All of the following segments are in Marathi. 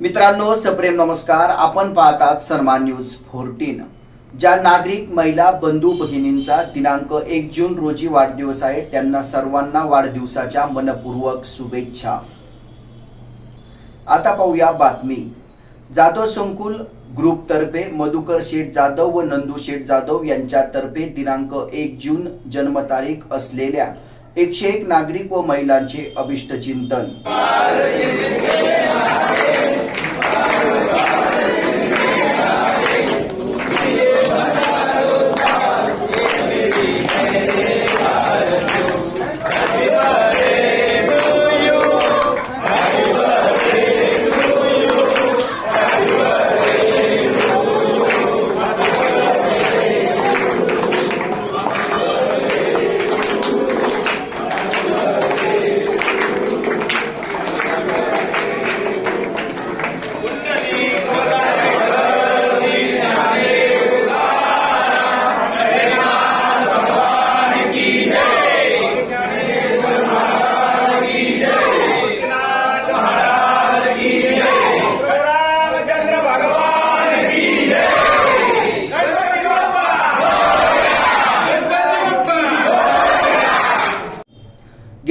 मित्रांनो सप्रेम नमस्कार. आपण पाहतात सन्मान न्यूज फोर्टीन. ज्या नागरिक महिला बंधू भगिनींचा दिनांक एक जून रोजी वाढदिवस आहे त्यांना सर्वांना वाढदिवसाच्या मनपूर्वक शुभेच्छा. आता पाहूया बातमी. जाधव संकुल ग्रुपतर्फे मधुकर शेठ जाधव व नंदू शेठ जाधव यांच्यातर्फे दिनांक एक जून जन्मतारीख असलेल्या एकशे एक नागरिक व महिलांचे अभिष्टचिंतन.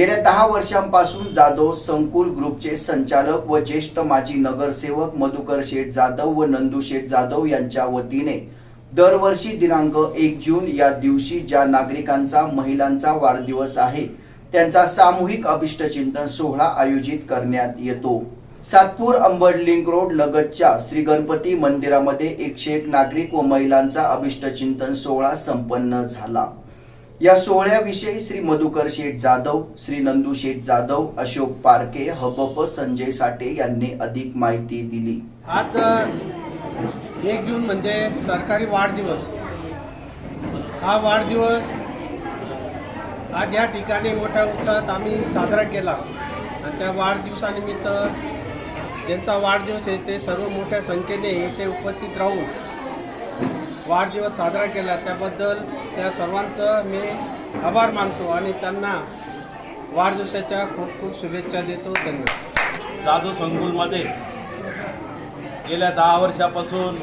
गेल्या दहा वर्षांपासून जाधव संकुल ग्रुपचे संचालक व ज्येष्ठ माजी नगरसेवक मधुकर शेठ जाधव व नंदू शेठ जाधव यांच्या वतीने दरवर्षी दिनांक एक जून या दिवशी ज्या नागरिकांचा महिलांचा वाढदिवस आहे त्यांचा सामूहिक अभिष्टचिंतन सोहळा आयोजित करण्यात येतो. सातपूर अंबड लिंक रोड लगतच्या श्री गणपती मंदिरामध्ये एकशे एक नागरिक व महिलांचा अभिष्टचिंतन सोहळा संपन्न झाला. या सोहळ्याविषयी श्री मधुकर शेठ जाधव श्री नंदू शेठ जाधव अशोक पारके हबप संजय साठे यांनी अधिक माहिती दिली. आज एक जून म्हणजे सरकारी वाढदिवस. हा वाढदिवस आज या ठिकाणी मोठ्या उत्साहात आम्ही साजरा केला. आणि त्या वाढदिवसानिमित्त ज्यांचा वाढदिवस आहे ते सर्व मोठ्या संख्येने इथे उपस्थित राहून वाढदिवस साजरा केला त्याबद्दल त्या सर्वांचं मी आभार मानतो आणि त्यांना वाढदिवसाच्या खूप खूप शुभेच्छा देतो. धन्यवाद. जाधव संकुलमध्ये गेल्या दहा वर्षापासून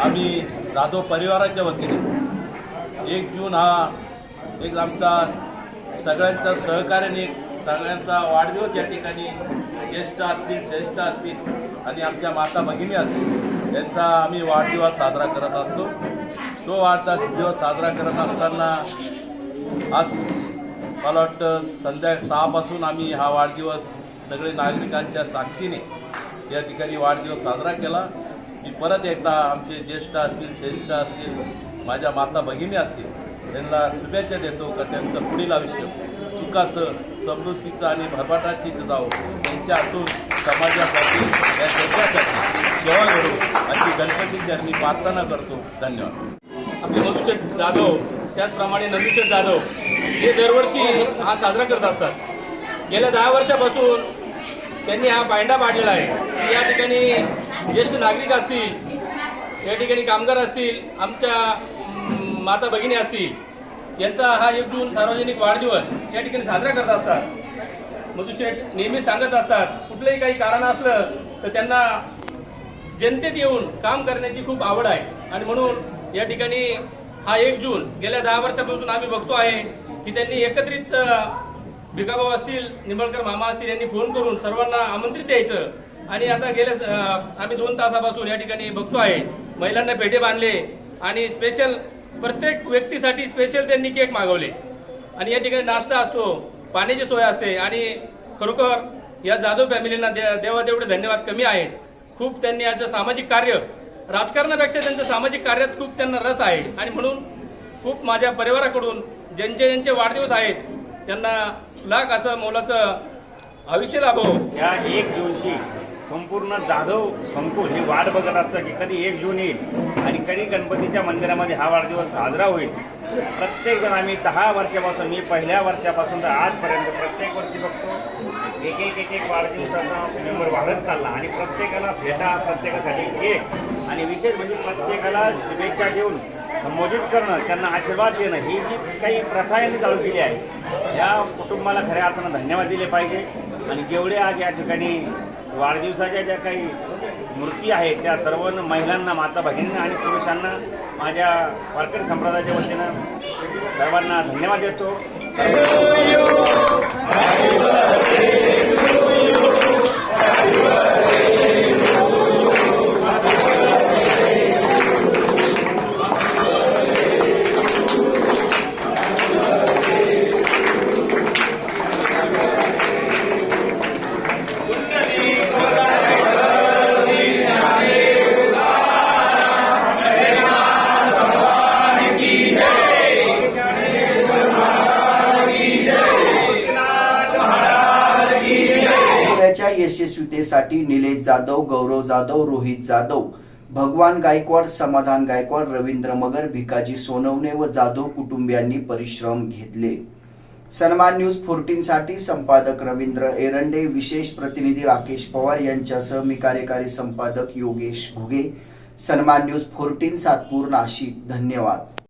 आम्ही जाधव परिवाराच्या वतीने एक जून हा एक आमचा सगळ्यांचा सहकार्याने सगळ्यांचा वाढदिवस या ठिकाणी ज्येष्ठ असतील श्रेष्ठ असतील आणि आमच्या माता भगिनी असतील. यांचा आम्ही वाढदिवस साजरा करत असतो. तो वाढदिवस साजरा करत असताना आज मला वाटतं संध्या सहापासून आम्ही हा वाढदिवस सगळे नागरिकांच्या साक्षीने या ठिकाणी वाढदिवस साजरा केला. मी परत एकदा आमचे ज्येष्ठ असतील श्रेष्ठ असतील माझ्या माता भगिनी असतील त्यांना शुभेच्छा देतो का त्यांचं पुढील आयुष्य सुखाचं समृद्धीचं आणि भरभराटीचं जावं. त्यांच्या हातून समाजाचा अशी गणपतीची प्रार्थना करतो धन्यवाद. आपले मधुशेठ जाधव त्याचप्रमाणे नंदुशेठ जाधव हे दरवर्षी हा साजरा करत असतात. गेल्या दहा वर्षापासून त्यांनी हा पायंडा पाडलेला आहे. या ठिकाणी ज्येष्ठ नागरिक असतील या ठिकाणी कामगार असतील आमच्या माता भगिनी असतील यांचा हा एक जून सार्वजनिक वाढदिवस या ठिकाणी साजरा करत असतात. मधुशेठ नेहमी सांगत असतात कुठलंही काही कारण असलं तर त्यांना जनतेत येऊन काम करण्याची खूप आवड आहे. आणि म्हणून या ठिकाणी हा एक जून गेल्या दहा वर्षापासून आम्ही बघतो आहे की त्यांनी एकत्रित भिकाभाऊ असतील निंबळकर मामा असतील यांनी फोन करून सर्वांना आमंत्रित द्यायचं. आणि आता गेल्या आम्ही दोन तासापासून या ठिकाणी बघतो आहे. महिलांना पेढे बांधले आणि स्पेशल प्रत्येक व्यक्तीसाठी स्पेशल त्यांनी केक मागवले. आणि या ठिकाणी नाश्ता असतो पाण्याची सोय असते आणि खरोखर या जाधव फॅमिलींना दे देवा तेवढे धन्यवाद कमी आहेत. खूप त्यांनी याचं सामाजिक कार्य राजकारणापेक्षा त्यांचं सामाजिक कार्यात खूप त्यांना रस आहे. आणि म्हणून खूप माझ्या परिवाराकडून ज्यांचे ज्यांचे वाढदिवस आहेत त्यांना लाख असं मोलाचं आयुष्य लाभो या एक जूनची संपूर्ण जाधव संकुल हे वाट बघत असतं की कधी एक जून येईल आणि कधी गणपतीच्या मंदिरामध्ये हा वाढदिवस साजरा होईल. प्रत्येक जण आम्ही दहा वर्षापासून मी पहिल्या वर्षापासून तर आजपर्यंत प्रत्येक वर्षी बघतो. एक एक एक एक वाढदिवसाचा मेंबर वाढत चालला आणि प्रत्येकाला भेटा प्रत्येकासाठी केक आणि विशेष म्हणजे प्रत्येकाला शुभेच्छा देऊन संबोधित करणं त्यांना आशीर्वाद देणं ही जी काही प्रथा यांनी चालू केली आहे. या कुटुंबाला खऱ्या अर्थानं धन्यवाद दिले पाहिजे आणि जेवढे आज या ठिकाणी वाढदिवसाच्या ज्या काही मूर्ती आहेत त्या सर्व महिलांना माता भगिनींना आणि पुरुषांना माझ्या वारकरी संप्रदायाच्या वतीनं सर्वांना धन्यवाद देतो. यशस्वीतेसाठी निलेश जाधव गौरव जाधव रोहित जाधव भगवान गायकवाड समाधान गायकवाड रवींद्र मगर भिकाजी सोनवणे व जाधव कुटुंबियांनी परिश्रम घेतले. सन्मान न्यूज फोर्टीनसाठी संपादक रवींद्र एरंडे विशेष प्रतिनिधी राकेश पवार यांच्यासह मी कार्यकारी संपादक योगेश घुगे. सन्मान न्यूज फोर्टीन सातपूर नाशिक. धन्यवाद.